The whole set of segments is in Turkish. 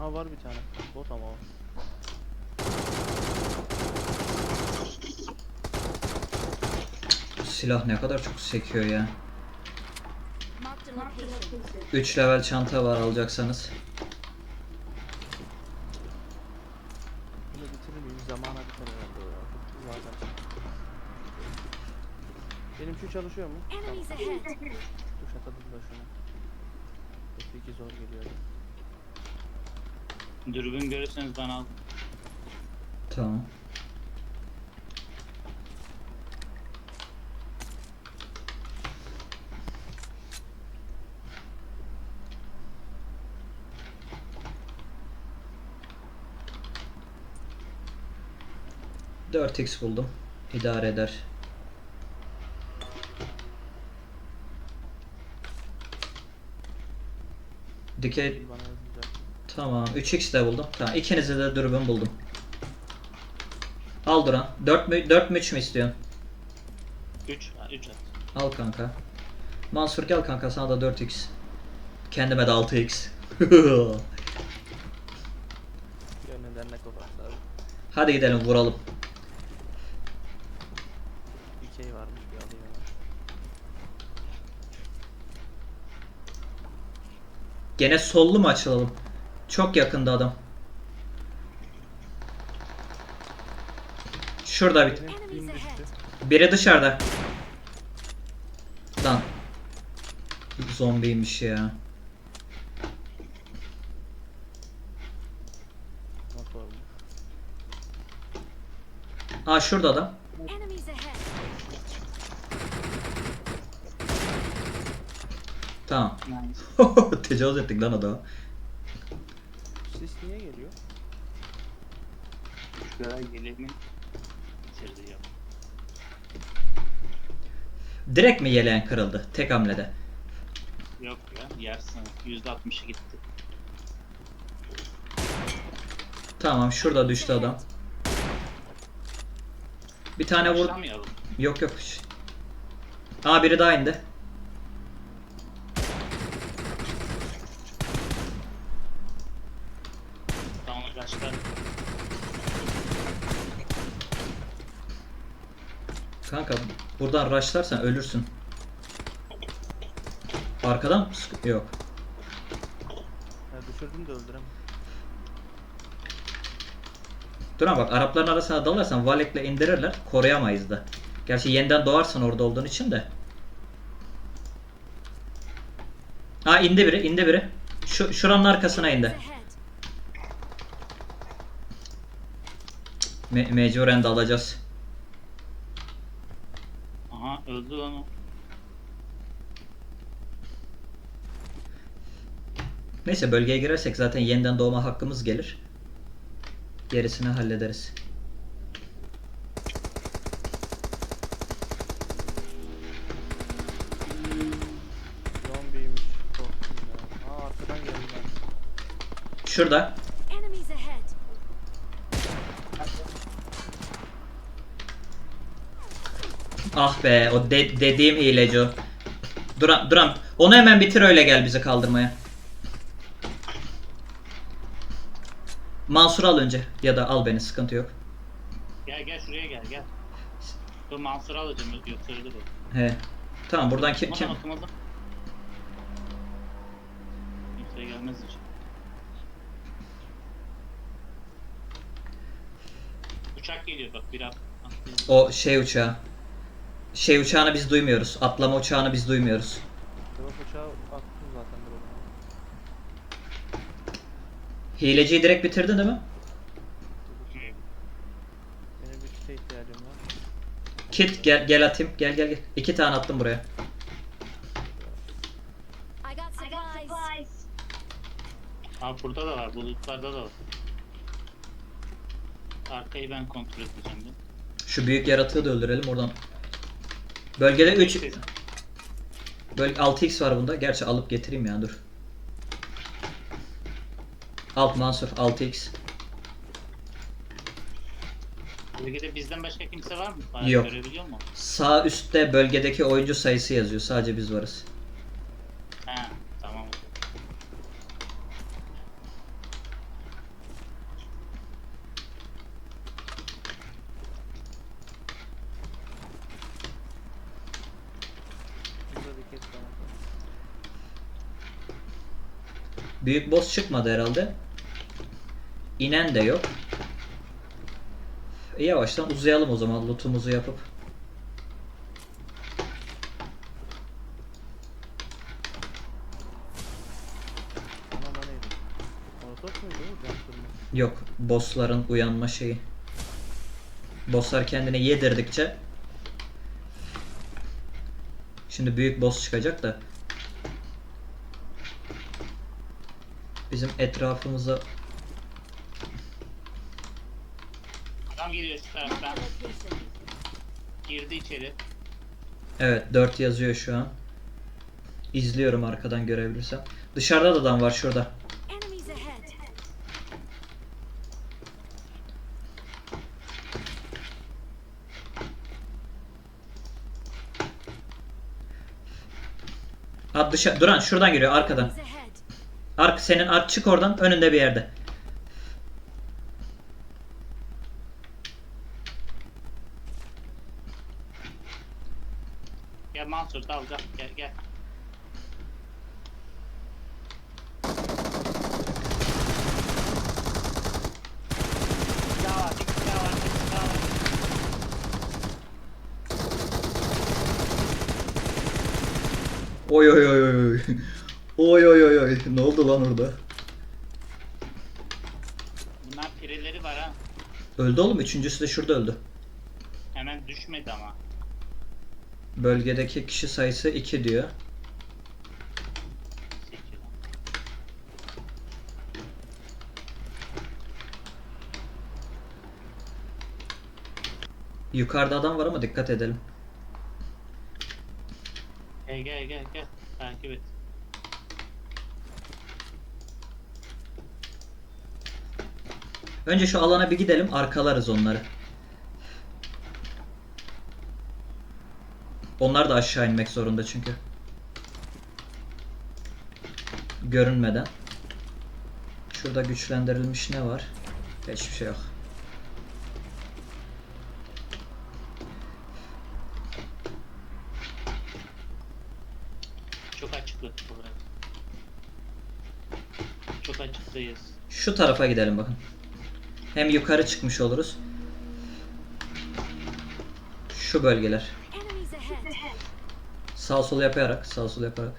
Ha var bir tane. Bot ama o. Silah ne kadar çok sekiyor ya. Marked a location. 3 level çanta var alacaksanız. Bunu bitirir miyim? Zamana biter herhalde o ya. Zaten. Benim şu çalışıyor mu? Tuş atadım da şuna. F2 zor geliyor. Dürbün görürseniz bana al. Tamam. Dört x buldum. İdare eder. Dikey. Tamam. 3x de buldum. Tamam. İkinize de dürbün buldum. Al Duran. 4 mü 4 mü 3 mü istiyorsun? 3 3 at. Al kanka. Mansur gel kanka sana da 4x. Kendime de 6x. Gönlünden ne koparsa abi. Hadi gidelim vuralım. Bir şey varmış bir alayım hemen. Gene sollu mu açılalım? Çok yakında adam. Şurada bir. Biri dışarıda. Lan. Zombiymiş ya. Aa şurada ahead. Tamam. Tecavüz ettik lan adamı. Sis niye geliyor? Kadar gelimin bitirdi ya. Direkt mi yeleğin kırıldı? Tek hamlede. Yok ya yersin. %60'ı gitti. Tamam şurada düştü adam. Bir tane vur. Başlamayalım. Yok yok. Aa biri daha indi. Tamam kaçlar. Kanka buradan rushlarsan ölürsün. Arkadan mı? sık- Yok. Ya düşürdüm de öldüremem. Duran bak Arapların arasına dalarsan Valek'le indirirler. Koruyamayız da. Gerçi yeniden doğarsan orada olduğun için de. Ha indi biri, indi biri. Şu şuranın arkasına indi. Ahead. Me- mecburen de alacağız. Aha öldü lan o. Neyse bölgeye girersek zaten yeniden doğma hakkımız gelir. Gerisini hallederiz. Zombiymiş. Korktum ya. Aa arkadan geldiler. Şurada. Enemies ahead. Ah be o de- dediğim hileci o. Duran, Duran onu hemen bitir öyle gel bizi kaldırmaya. Mansur al önce ya da al beni sıkıntı yok. Gel gel şuraya gel gel. Dur Mansur alacağım götürdü bu. He. Tamam buradan kim, kim? Kimse gelmez hiç. Uçak geliyor bak bir at- O şey uçağı. Şey uçağını biz duymuyoruz. Atlama uçağını biz duymuyoruz. Drop uçağı attım zaten drop'u. Hileciyi direkt bitirdin değil mi? Benim bir kite ihtiyacım var. Kit gel gel atayım. Gel gel gel. İki tane attım buraya. I got supplies. Ha burada da var, bulutlarda da var. Arkayı ben kontrol edeceğim de. Şu büyük yaratığı da öldürelim oradan. Bölgede 3 Böyle 6x var bunda. Gerçi alıp getireyim ya dur. Alt Mansur 6x. Bölgede bizden başka kimse var mı? Bana Yok. Görebiliyor mu? Sağ üstte bölgedeki oyuncu sayısı yazıyor. Sadece biz varız. Büyük boss çıkmadı herhalde. İnen de yok. E, yavaştan uzayalım o zaman lootumuzu yapıp. Yok. Bossların uyanma şeyi. Bosslar kendini yedirdikçe Şimdi büyük boss çıkacak da Bizim etrafımıza Adam geliyor şu taraftan. Girdi içeri. Evet 4 yazıyor şu an. İzliyorum arkadan görebilirsem. Dışarıda da adam var şurada. Enemies ahead. Ha dışarı Duran şuradan geliyor arkadan. Ark senin ark çık oradan önünde bir yerde. Gel Mansur dal gel gel gel. Bir daha var, bir daha var, bir daha var. Oy oy oy oy. Oy oy oy oy. Ne oldu lan orada? Bunlar pireleri var ha. Öldü oğlum. Üçüncüsü de şurada öldü. Hemen düşmedi ama. Bölgedeki kişi sayısı 2 diyor. Yukarıda adam var ama dikkat edelim. Gel gel gel. Takip et. Önce şu alana bir gidelim. Arkalarız onları. Onlar da aşağı inmek zorunda çünkü. Görünmeden. Şurada güçlendirilmiş ne var? Hiçbir şey yok. Çok açıklık burası. Çok açıktayız. Şu tarafa gidelim bakın. Hem yukarı çıkmış oluruz. Şu bölgeler. Sağ sol yaparak, sağ sol yaparak.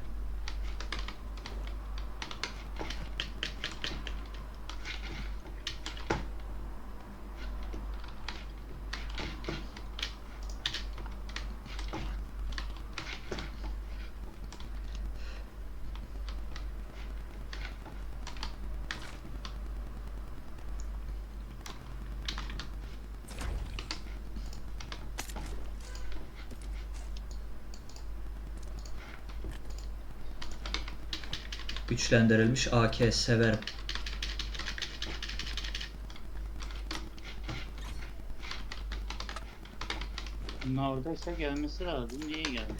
Güçlendirilmiş AK severim. Oradaysa gelmesi lazım. Niye geldi?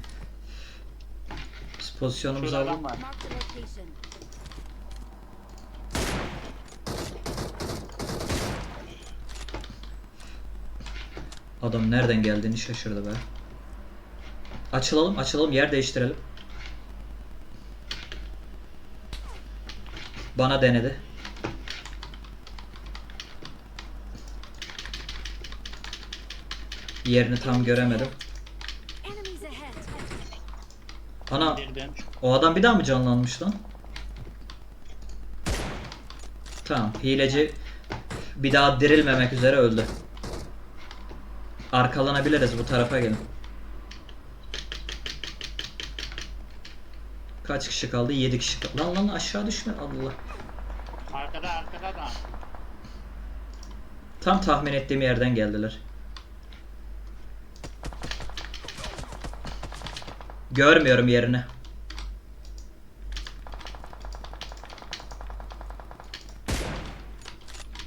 Biz pozisyonumuzu Şurada alalım. adam var. Marked a location. Adam nereden geldiğini şaşırdı be. Açılalım, açılalım, yer değiştirelim. Bana denedi. Yerini tam göremedim. Ana, o adam bir daha mı canlanmış lan? Tamam, hileci bir daha dirilmemek üzere öldü. Arkalanabiliriz bu tarafa gelin. Kaç kişi kaldı? 7 kişi kaldı. Lan lan aşağı düşme Allah. Arkada arkada da. Tam tahmin ettiğim yerden geldiler. Görmüyorum yerini.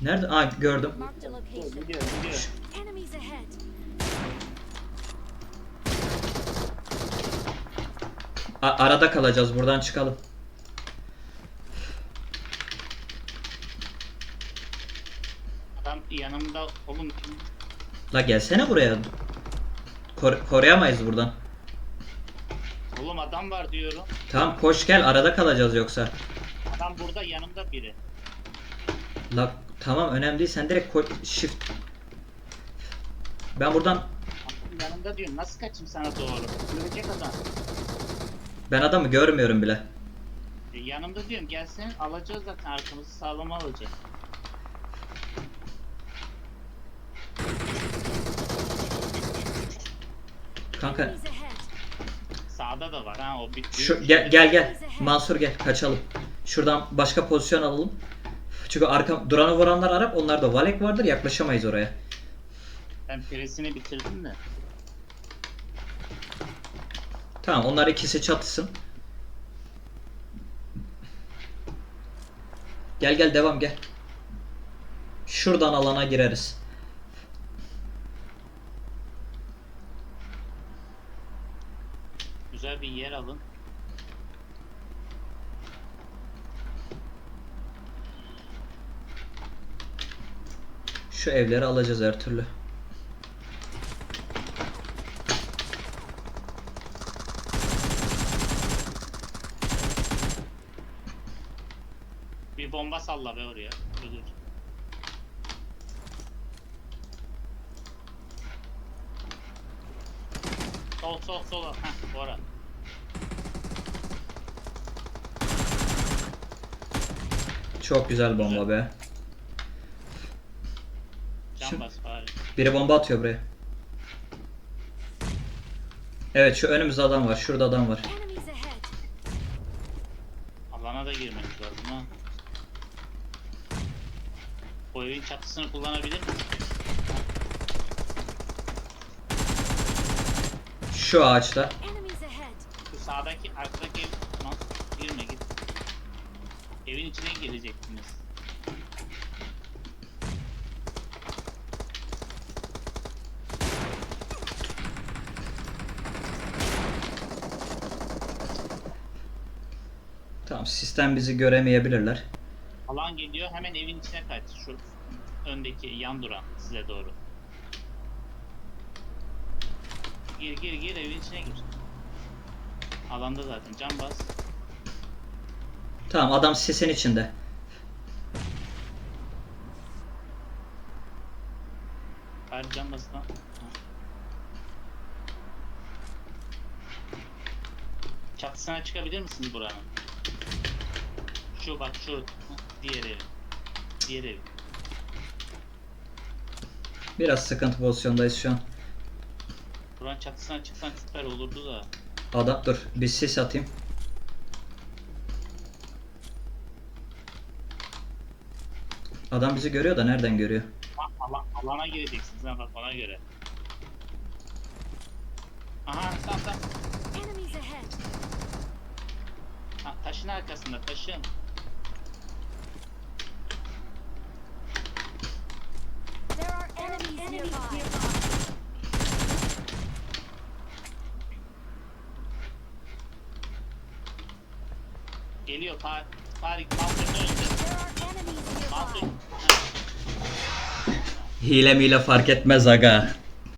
Nerede? Aa gördüm. Gidiyor gidiyor. A- arada kalacağız. Buradan çıkalım. Adam yanımda oğlum kim? La gelsene buraya. Kor- koruyamayız buradan. Oğlum adam var diyorum. Tamam koş gel. Arada kalacağız yoksa. Adam burada yanımda biri. La tamam önemli değil sen direkt koy shift. Ben buradan yanımda diyorum. Nasıl kaçayım sana doğru? Görecek adam. ben adamı görmüyorum bile. E, yanımda diyorum gelsin alacağız zaten arkamızı sağlama alacağız. Kanka. Sağda da var ha o bir şu gel gel gel. Mansur gel kaçalım. Şuradan başka pozisyon alalım. Çünkü arka duranı vuranlar Arap onlarda Valek vardır yaklaşamayız oraya. Ben presini bitirdim de. Tamam onlar ikisi çatısın. Gel gel devam gel. Şuradan alana gireriz. Güzel bir yer alın. Şu evleri alacağız her türlü. Bir bomba salla be oraya. Ölür. Sol sol sol. Heh ora. Çok güzel bomba be. Şu- Can bas bari. Biri bomba atıyor buraya. Evet şu önümüzde adam var. Şurada adam var. Enemies ahead. Alana da girmemiz lazım ha. Bu evin çatısını kullanabilir misin? Şu ağaçta. Enemies ahead. Şu sağdaki arkadaki ev. Evin içine girecektiniz. Tamam sistem bizi göremeyebilirler. Alan geliyor hemen evin içine kaç. Şu öndeki yan duran size doğru. Gir gir gir evin içine gir. Alanda zaten can bas. Tamam adam sisin içinde. Hayır can bas lan. Ha. Çatısına çıkabilir misiniz buranın? Şu bak şu diğer ev. Diğer ev. Biraz sıkıntı pozisyondayız şu an. Buranın çatısına çıksan süper olurdu da. Adam dur bir sis atayım. Adam bizi görüyor da nereden görüyor? Ha, ala- alana gireceksiniz ha bak ona göre. Aha tamam tamam. Enemies ahead. Ha, taşın arkasında taşın. There are enemies, nearby. Geliyor Tarık. Tarık Mansur'un Hile mile fark etmez aga.